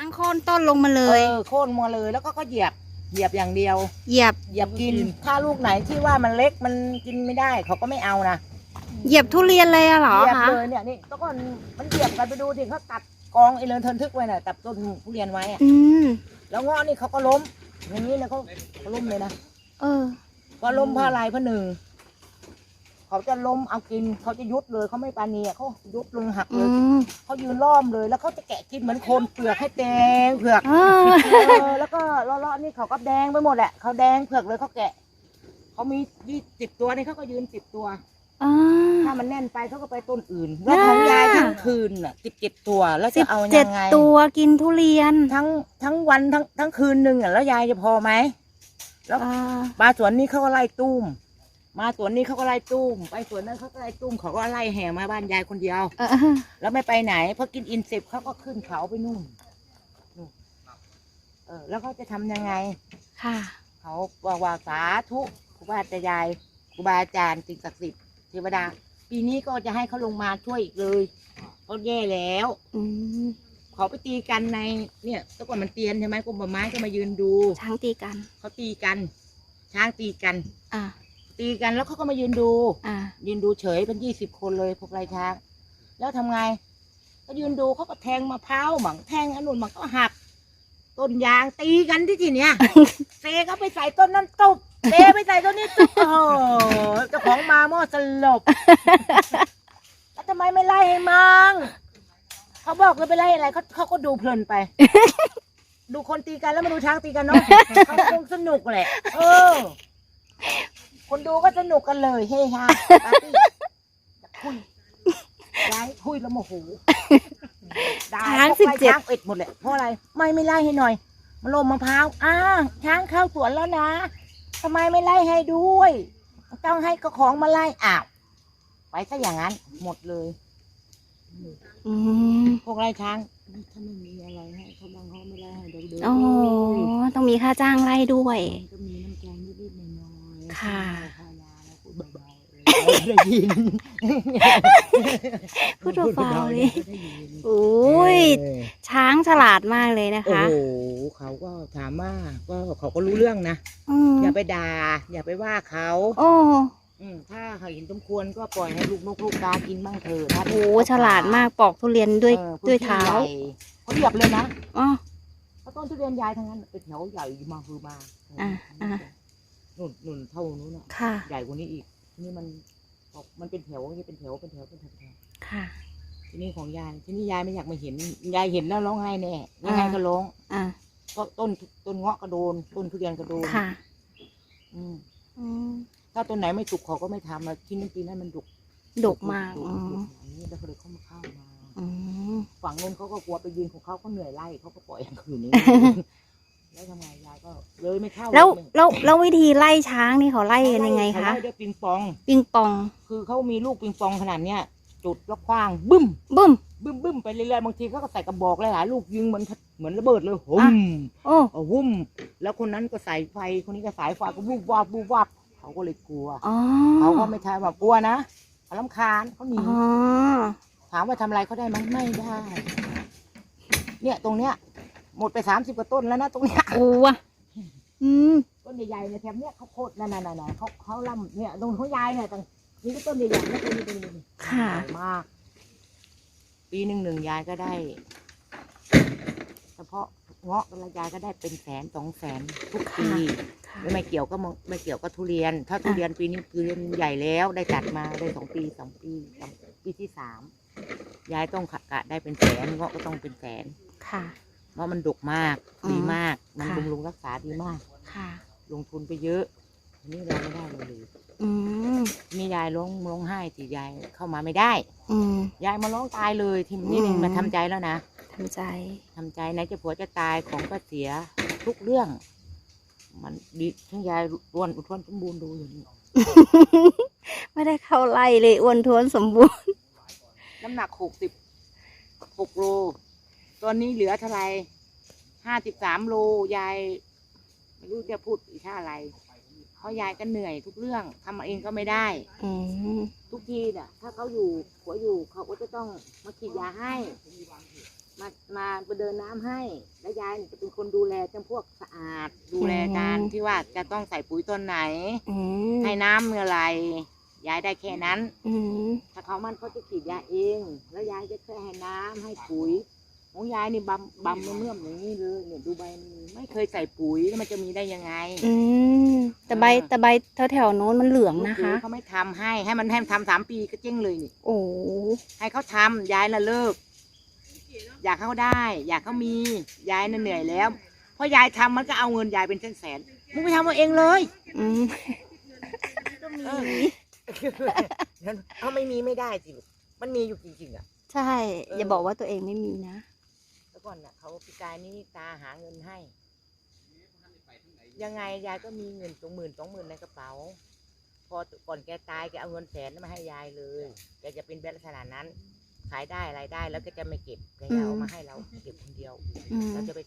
างโค่นต้นลงมาเลยออโค่นมาเลยแล้วก็ก็เหยียบเหยียบอย่างเดียว เหยียบ เหยียบกิน ถ้าลูกไหนที่ว่ามันเล็กมันกินไม่ได้ เขาก็ไม่เอานะเหยียบทุเรียนเลยอะเหรอเหยียบคะเลยเนี่ยนี่ตะก่อนมันเหยียบกันไปดูดิเขาตัดกองไอเลินเทินทึกไว้น่ะตัดต้นทุเรียนไว้อะอืม แล้วเงาะนี่เขาก็ล้มอย่างนี้นะเขาเขาล้มเลยนะเออ ก็ล้มเพราะอะไรเพราะหนึ่ง เขาจะล้มเอากินเขาจะยุดเลยเขาไม่ปานีอะเขายุดลงหักอืเลยมเขายืนล้อมเลยแล้วเขาจะแกะกินเหมือนโคนเปลือกให้แดงเผือกเออเออแล้วก็เลาะๆนี่เขาก็แดงไปหมดแหละเขาแดงเผือกเลยเขาแกะเขามียี่สิบตัวนี่เขาก็ยืนสิบตัวอ่าถ้ามันแน่นไปเขาก็ไปต้นอื่น แล้วของยายทั้งคืนน่ะสิบเจ็ดตัว แล้วสิจะบเอาเจ็ยัดงไงตัวกินทุเรียนทั้งทั้งวันทั้งทั้งคืนหนึ่งอะแล้วยายจะพอไหม แล้ว อ่ามาสวนนี้เขาก็ไล่ตุ้ม มาสวนนี้เขาก็ไล่ตุ้มไปสวนนั้นเขาก็ไล่ตุ้มเขาก็ไล่แห่มาบ้านยายคนเดียว เออแล้วไม่ไปไหนพอกินอินเสร็จเขาก็ขึ้นเขาไปนู่นนู่นเออ แล้วเขาจะทำยังไง ค่ะ เขาบอกว่าสาธุครูบาอาจารย์ยายครูบาอาจารย์สิ่งศักดิ์สิทธิ์เทวดา ปีนี้ก็จะให้เขาลงมาช่วยอีกเลยเขาแย่แล้ว อืมเขาไปตีกันในเนี่ยแตะก่อนมันเตียนใช่ไหมกรมป่าไม้ก็มายืนดู ช้างตีกัน เขาตีกัน ช้างตีกัน อ่า ตีกันแล้วเขาก็มายืนดู อ่า ยืนดูเฉยเป็นยี่สิบคนเลยพวกไรช้างแล้วทำไง ก็ยืนดูเขาก็แทงมะพร้าวหมังแทงอนนุนมันก็หัก ต้นยางตีกันที่ทีเนี้ย เซก็ไปใส่ต้นนั้นตุบเซไปใส่ต้นนี้ตุบโอ้โหเจ้าของมาหม้อสลบ แล้วทำไมไม่ไล่ให้มังเขาบอกเลยไปไล่อะไรเขาเขาก็ดูเพลินไป ดูคนตีกันแล้วมาดูช้างตีกันเนาะเขาคงสนุกแหละเออ คนดูก็สนุกกันเลยเฮฮาปาร์ตี้อยากคุยย้ายคุยแล้วโมโหด่ช้างพวกสิบไล่เจ็ด ช้างเอ็ดหมดเลยเพราะอะไร ไม่ไม่ไล่ให้หน่อยมาลมมะพร้าวอ้าช้างเข้าสวนแล้วนะทำไมไม่ไล่ให้ด้วย ต้องให้ก็ของมาไล่อ้าวไปซะอย่างนั้น หมดเลย อืมพวกไล่ช้างถ้าไม่มีอะไรให้เขาบางเขาไม่ไล่ให้เดี๋ยวเดี๋ยวโอ้ต้องมีค่าจ้างไล่ด้วย ก็มีน้ำใจนิดๆหน่อยๆค่ะ ค่ายาแล้วพูดเบาๆ ได้ยินพูดเบาๆเลยโอ้ยช้างฉลาดมากเลยนะโอ้คะ โหเขาก็ถามว่าก็เขาก็รู้เรื่องนะ อืมอย่าไปด่า อย่าไปว่าเขา โอ้อืมถ้าเขาเห็นสมควรก็ปล่อยให้ลูกนกลูกกากินบ้างเถอะถ้าโหฉลาดมากปอกทุเรียนด้วยออพื้นด้วยที่เท้าใหญ่เขาเหยียบเลยนะอ๋อ เพราะต้นทุเรียนยายทั้งนั้นเป็นแถวใหญ่มาคือมาอะอะนุ่นนุ่นเท่านู้นน่ะค่ะ ใหญ่กว่านี้อีกทีนี่มัน ออกมันเป็นแถวนี่เป็นแถวเป็นแถวเป็นแถวเป็นแถวค่ะ ทีนี้ของยายทีนี้ยายไม่อยากมาเห็นยายเห็นแล้วร้องไห้แน่ยังไงก็ร้องอ่าก็ต้นต้นเงาะก็โดน ต้นทุเรียนก็โดนค่ะ อืมอืมถ้าต้นไหนไม่สุกเขาก็ไม่ทำอะที่นี่ปีนั้นมันดุกดกมากดุอืดุมอย่างนี้แล้วก็เลยเข้ามาเข้ามา อืม ฝั่งนู้นเขาก็กลัวไปยืนของเขาเขาเหนื่อยไล่เขาก็ปล่อยอย่างคืนนี้ แล้วทำไงยายก็เลยไม่เข้าแล้วไม่แล้วแล้ววิธีไล่ช้างนี่เขาไล่กันยังไงเขาคะไล่ด้วยปิงปอง ปิงปองคือเขามีลูกปิงปองขนาดเนี้ยจุดแล้วคว้างบึ้ม บึ้ม บึ้มบึ้มไปเรื่อยๆบางทีเขาก็ใส่กระบอกหลายๆลูกยิงเหมือนเหมือนระเบิดเลยหุ่มโอ้เอาหุ่มแล้วคนนั้นก็ใส่ไฟคนนี้ก็สายไฟก็วูบวาบวูบวาบเขาก็เลยกลัวอ๋อเขาก็ไม่ทายแบบกลัวนะเขาลำคาญเขาหนีอ๋อถามว่าทำอะไรเขาได้ไหมไม่ได้ เนี่ยตรงเนี้ย หมดไปสามสิบกว่าต้นแล้วนะตรงเนี้ยโอ้วะอืมต้นใหญ่ๆเนี่ยแถมเนี้ยเขาโคตรนั่นน่ะๆๆเขาเขาล่ำเนี่ยตรงเขายายเนี่ยตรงนี้ก็ต้นใหญ่ๆนะต้นนี้ต้นนี้ต้นนี้ค่ะใหญ่มาก ปีหนึ่งหนึ่งยายก็ได้เฉพาะเงาะแล้วยายก็ได้เป็นแสนสองแสนทุกปีค่ะไม่ไม่เกี่ยวก็มองไม่เกี่ยวก็ทุเรียน ถ้าทุอะเรียนปีนี้ทุเรียนใหญ่แล้วได้ตัดมาได้สองปีสองปีสองปีที่สามยายต้องกะได้เป็นแสนเงาะก็ต้องเป็นแสนค่ะ เพราะมันดกมากอืมดีมาก มันค่ะ บำรุงรักษาดีมาก ค่ะ ลงทุนไปเยอะอันนี้เราไม่ได้เลยเลยอืม นี่ยายร้องร้องไห้ที่ยายเข้ามาไม่ได้ อืม ยายมาร้องตายเลยทีนี้อืม มาทำใจแล้วนะทำใจ ทำใจไหนจะผัวจะตายของก็เสียทุกเรื่อง มันดีทั้งยายร่วนอุทวนสมบูรณ์ดูอย่างนี้ไม่ได้เข้าไล่เลยอ้วนท้วนสมบูรณ์ น้ำหนักหกสิบหกโล ตอนนี้เหลือเท่าไหรห้าสิบสามโลยายไม่รู้จะพูดอีกท่าอะไร เพราะยายก็เหนื่อยทุกเรื่องทำเองก็ไม่ได้ อืมทุกทีน่ะ ถ้าเขาอยู่ผัวอยู่เขาก็จะต้องมาขีดยาให้ มามาไปเดินน้ำให้ แล้วยายจะเป็นคนดูแลจำพวกสะอาดดูแลการที่ว่าจะต้องใส่ปุ๋ยต้นไหน อืมให้น้ำเมื่อไหรยายได้แค่นั้น อืมถ้าเขามันเขาจะฉีดยาเอง แล้วยายจะแค่ให้น้ำให้ปุ๋ย ของยายนี่บำบำเมื่อมๆอย่างนี้เลยเนี่ยดูใบมันไม่เคยใส่ปุ๋ยแล้วมันจะมีได้ยังไง อืมแต่ใบแต่ใบแถวแถวๆโน้นมันเหลืองนะคะ เขาไม่ทำให้ให้มันให้มันทำสามปีก็เจ๊งเลยนี่ โอ้ให้เขาทำยายน่ะเลิก อยากเขาได้ อยากเขามียายน่ะเหนื่อยแล้วเพราะยายทำมันก็เอาเงินยายเป็นแสนแสนๆมึงไปทำเอาเองเลยอืมเออเอาไม่มีไม่ได้สิลูกมันมีอยู่จริงๆอะ ใช่ อย่าบอกว่าตัวเองไม่มีนะแล้ว ก่อนน่ะเขาพิการนี่ตาหาเงินให้ ยังไงยายก็มีเงินสองหมื่นสองหมื่นในกระเป๋า พอก่อนแกตายแกเอาเงินแสนนั้นมาให้ยายเลยแกจะเป็นแบบลักษณะนั้น ขายได้อะไรได้แล้วก็จะไม่เก็บแกจะเอามาให้เราเก็บคนเดียวอืม เราจะไป